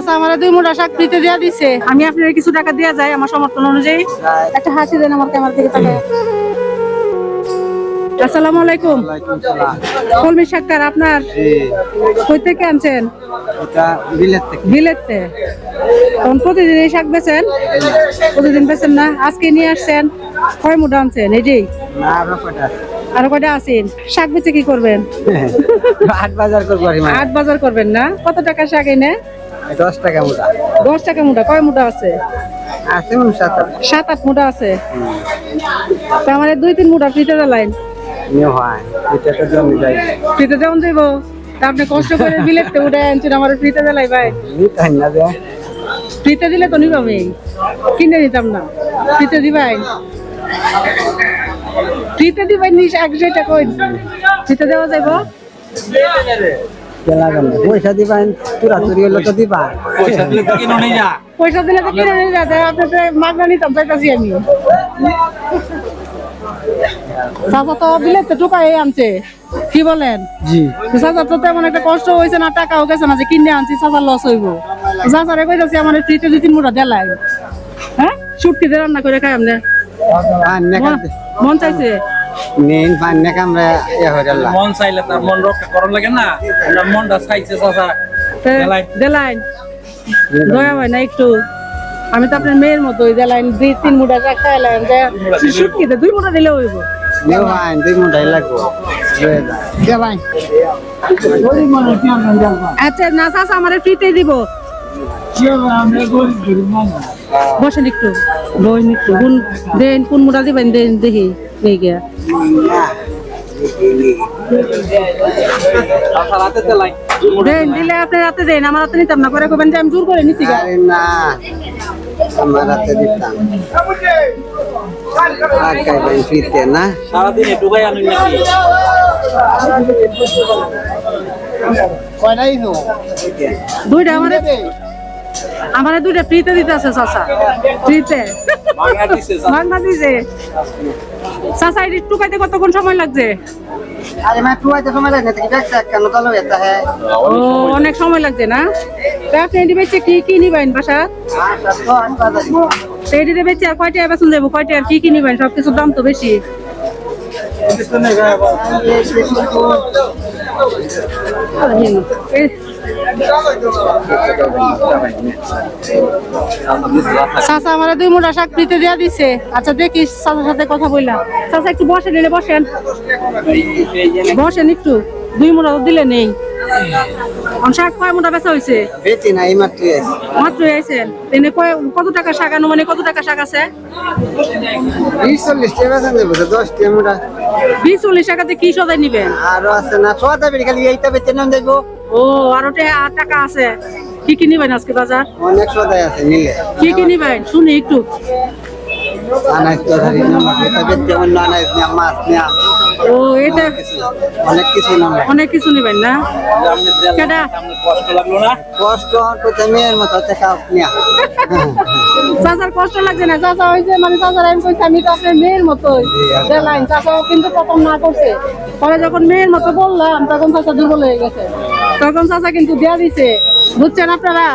চাচা আমার দুই মুঠা শাক ফ্রিতে দেওয়া দিছে। আমি আপনার কিছু টাকা দেওয়া যায় আমার সমর্থন অনুযায়ী। একটা হাসি দেন আমার ক্যামেরা থেকে তাকায়। আসসালামু আলাইকুম। কলমি শাককার আপনার? কই থেকে আনছেন? এটা বিলেত থেকে। বিলেতে। তখন প্রতিদিন এই শাক বেচেন? প্রতিদিন বেচেন না? আজকে নিয়ে আসছেন। কয় মুঠা আনছেন? এটি না আরও আর কয়টা আছেন? শাক বেচে কি করবেন? হাট মানে। আট বাজার করবেন না? কত টাকা শাক এনে? দশ টাকা মোটা দশ টাকা মুঠা কয় মুঠা আছে? আছে সাত আট। সাত আট মুঠা আছে। তা আমার দুই তিন মুঠা ফ্রিতে দিলাইন নিয়ে হয় এটা তো জমি যাই। ফ্রিতে দেওয়ান যাইব তা আপনি কষ্ট করে বিলেতে উঠে আনছেন আমার ফ্রিতে দিলাই ভাই। না যে। ফ্রিতে দিলে তো নিব আমি। কিনে নিতাম না। ফ্রিতে দিবাই। ফ্রিতে দিবাই নিস এক যেটা কই? ফ্রিতে দেওয়া যাইব? পয়সা দিবা তুরা তুরি হলে তো দিবা। পয়সা দিলে তো কিনো নিয়ে যা। পয়সা দিলে তো কিনে নিয়ে যাতে আপনাকে মাগনা নিতাম চাইতাছি আমি। চাচা তো বিলেতে টোকাই আনছে। কি বলেন? জি। তো তেমন একটা কষ্ট হয়েছে না টাকাও গেছে না যে কিনে আনছি চাচার লস হইব। চাচারে কইতাছি আমার ফ্রিতে দুই তিন মুঠা দেলাই। হ্যাঁ? রান্না করে খাই না মন- মন চাইছে? মেন পান না কামরা মন চাইলে তার মন রক্ষা করার লাগে না। আমরা মনটা চাইছে চাচা। দেলাইন। দয়া হয় না একটু। আমি তো আপনার মেয়ের মতো ওই দেলাইন দুই তিন মুঠা চা খাইলাম। শুটকিতে দুই মুঠা দিলে হইব। হয় দুই মোটাই লাগবো। ভাই আচ্ছা না চাচা আমার ফ্রিতে দিব। বসেন একটু। বইন একটু কোন দেন কোন মুঠা দিবেন দেন দেখি নেই গিয়া দেন দিলে আপনি রাতে দেন আমার হাতে নিতাম না করে কবেন যে আমি জোর করে নিছি না আমার হাতে দিতাম। আর খাইবেন ফিরতে না? সারাদিন একটু ভাই আনুন নাকি? দুইটা আমার আমার দুইটা ফ্রিতে দিতে আছে চাচা। ফ্রিতে ভাঙা দিছে চাচা। এটি টুকাইতে কতক্ষণ সময় লাগছে? অনেক সময় লাগছে না? আপনি বেঁচে বেচে কি কি নিবেন বাসা? এটিতে বেচে আর কয়টা বেসন দেবো কয়টি আর কি কি নিবেন? সবকিছুর দাম তো বেশি। এই চাচা আমার দুই মোটা শাক দেওয়া দিছে। আচ্ছা দেখি চাচার সাথে কথা বললাম। চাচা একটু বসেন এনে বসেন। বসেন একটু। দুই মোটা দিলে নেই। এখন শাক কয় মোটা বেচা হয়েছে বেচি না এই মাত্র মাত্র আইছেন এনে কয় কত টাকা শাক আনুমানিক কত টাকা শাক আছে? বিশ চল্লিশ টাকা বেচা নেব দশ টাকা মোটা বিশ চল্লিশ টাকাতে কি সদাই নিবেন? আরও আছে না ছটা বেরি খালি এইটা বেচে নাম যাইবো ও আরও টে- আর টাকা আছে। কি কি নিবেন আজকে বাজার? অনেক সদাই আছে নিলে। কি কি নিবেন? শুনি একটু। আনাজ তো ধরি নাম এটা বেচতে অন্য আনাজ নিয়ে মাছ নিয়ে। ও এটা অনেক কিছু নাম লাগে। অনেক কিছু নিবেন না? আপনি দেলাই, কেডা? আপনার কষ্ট লাগল না কষ্ট করতে মেয়ের মতো হচ্ছে কাপ নিয়ে। চাচার কষ্ট লাগছে না। চাচা হয়েছে মানে চাচার আমি কইছি আমি তো আপনার মেয়ের মতোই। দেলাইন চাচাও কিন্তু প্রথম না করছে। পরে যখন মেয়ের মতো বললাম তখন চাচা দুর্বল হয়ে গেছে। তখন চাচা কিন্তু দেয়া দিছে। বুঝছেন আপনারা?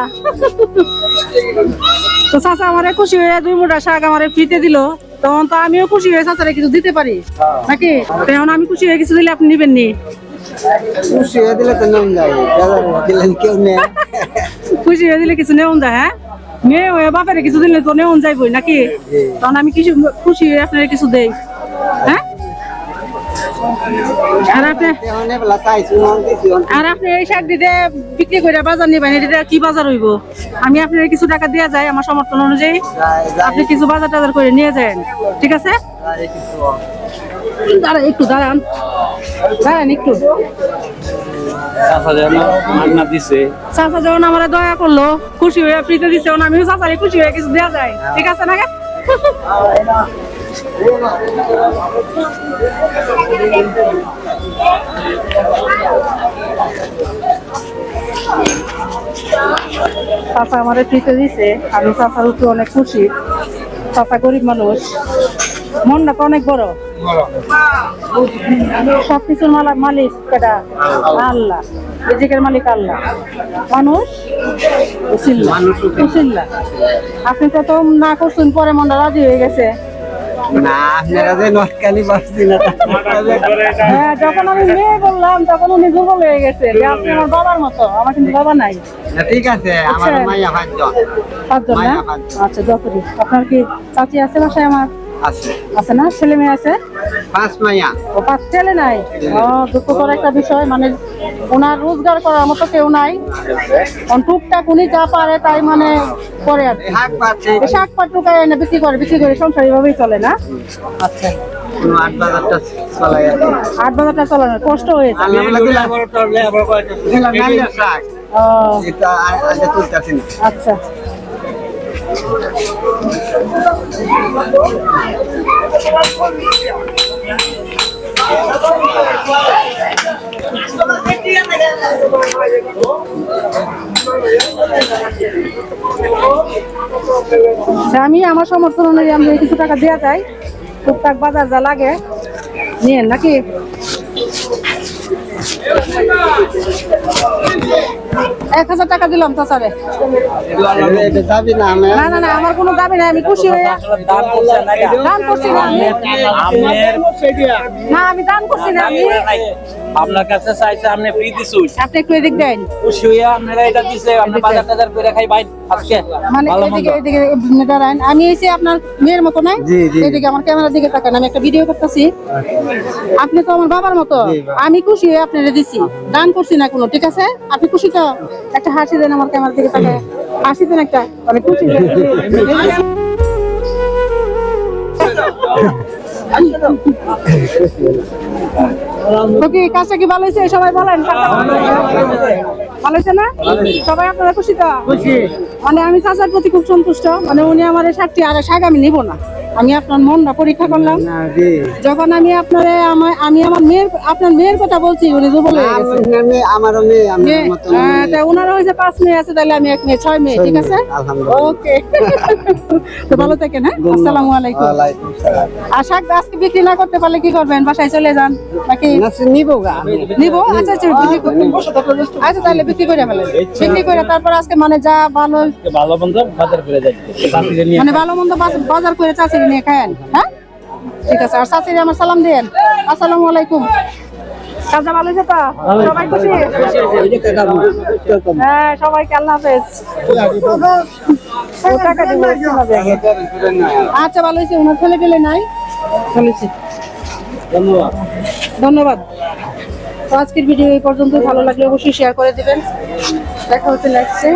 তো চাচা আমারে খুশি হয়ে দুই মুঠা শাক আমার ফ্রিতে দিল। তখন তো আমিও খুশি হয়ে চাচারে কিছু দিতে পারি। নাকি? তখন আমি খুশি হয়ে কিছু দিলে আপনি নিবেন নি খুশি হয়ে দিলে তো নাম যায়। দিলেন কেউ নেই। খুশি হয়ে দিলে কিছু নেওন যায় হ্যাঁ? মেয়ে হয়ে বাপের কিছু দিলে তো নেওন যাইবই নাকি? তখন আমি কিছু খুশি হয়ে আপনার কিছু দেই। হ্যাঁ? আর আপনি এই শাক দিতে বিক্রি করে বাজার নিবেন, এটা কি বাজার হইব? আমি আপনার কিছু টাকা দেওয়া যায় আমার সমর্থন অনুযায়ী। আপনি কিছু বাজার টাজার করে নিয়ে যান, ঠিক আছে? দাঁড়ান, একটু দাঁড়ান। দাঁড়ান একটু। চাচা যেন মাগনা দিছে। আমার দয়া করল, খুশি হয়ে ফ্রিতে তখন আমিও চাচারে খুশি হয়ে কিছু দেওয়া যায়। ঠিক আছে না চাচা আমারে ফ্রিতে দিছে, আমি চাচার উপরে অনেক খুশি। চাচা গরিব মানুষ, মনটা অনেক বড়। সবকিছুর মালা- মালিক কেটা আল্লাহ। রিজিকের মালিক আল্লাহ। মানুষ উসিল্লা আপনি প্রথম না করছেন পরে মনটা রাজি হয়ে গেছে। হ্যাঁ যখন আমি মেয়ে বললাম তখন উনি দুর্বল হয়ে গেছে যে আপনি আমার বাবার মতো আমার কিন্তু বাবা নাই। ঠিক আছে আমার আচ্ছা। মাইয়া পাঁচজন। পাঁচজন না? আচ্ছা আপনার কি চাচি আছে বাসায় আমার? আছে। আছে না? ছেলে মেয়ে আছে? পাঁচ মাইয়া। ও পাঁচ ছেলে নাই? ও দুঃখকর একটা বিষয় মানে ওনার রোজগার করার মতো কেউ নাই। টুকটাক উনি যা পারে তাই মানে করে আর শাক পাচ্ছে এই শাক পাট টুকায় এনে বিক্রি করে বিক্রি করে সংসার এইভাবেই চলে না? আচ্ছা। কোনো আট বাজারটা চলাই আট বাজারটা চলানোর কষ্ট হয়েছে। আচ্ছা। আমি আমার সমর্থন অনুযায়ী আমি কিছু টাকা দেওয়া যায়, টুকটাক বাজার যা লাগে, নিয়েন নাকি? এক হাজার টাকা দিলাম না আমি না না আমার কোনো দাবি নাই আমি খুশি হয়ে দান করছেন না দান করছি না না আমি দান করছি না আমি। আপনার কাছে চাইছে আপনি ফ্রি দিছুন আপনি একটু এদিক দেন। খুশি হইয়া আপনারা এটা দিছে আপনি বাজার টাজার করে খাই আজকে। মানে ভালো মন্দ। এদিকে এদিকে দাঁড়ান আমি এসে আপনার মেয়ের মতো নাই। এদিকে আমার ক্যামেরার দিকে তাকান আমি একটা ভিডিও করতেছি। আপনি তো আমার বাবার মতো। আমি খুশি হয়ে আপনারে দিছি। দান করছি না কোনো ঠিক আছে? আপনি খুশি তো? একটা হাসি দেন আমার ক্যামেরার দিকে তাকায় হাসি দেন একটা আমি খুশি। তো কি কাজটা কি ভালো হয়েছে? সবাই বলেন ভালো হয়েছে? না? সবাই আপনারা খুশি তো? মানে আমি চাচার প্রতি খুব সন্তুষ্ট। মানে উনি আমার এই ষাটটি আর শাক আমি নিব না। আমি আপনার মনটা পরীক্ষা করলাম। যখন আমি আপনার আমি আমার মেয়ের আপনার মেয়ের কথা বলছি উনি মেয়ে আমারও মেয়ে আমার মেয়ে, মতো হ্যাঁ, তা ওনারও হয়েছে পাঁচ মেয়ে আছে তাহলে আমি এক মেয়ে ছয় মেয়ে ঠিক আছে? ওকে। তো ভালো থাকেন হ্যাঁ? আসসালামু আলাইকুম। শাক আজকে বিক্রি না করতে পারলে কি করবেন? বাসায় চলে যান নাকি নিবো নিবো? আচ্ছা আচ্ছা বিক্রি আচ্ছা তাহলে বিক্রি করে ফেলেন। বিক্রি করে তারপর আজকে মানে যা ভালো ভালো মন্দ বাজার করে যাচ্ছে। মানে ভালো মন্দ বাজার করে চাচিরে নিয়ে খায়েন হ্যাঁ? ঠিক আছে আর চাচিরে আমার সালাম দেন আসসালামু আলাইকুম। কাজটা ভালো হয়েছে তো? সবাই খুশি? হ্যাঁ সবাইকে আল্লাহ হাফেজ? আচ্ছা ভালো হয়েছে ওনার ছেলে পেলে নাই? ধন্যবাদ। ধন্যবাদ। তো আজকের ভিডিও এই পর্যন্ত ভালো লাগলে অবশ্যই শেয়ার করে দিবেন। দেখা হচ্ছে নেক্সটে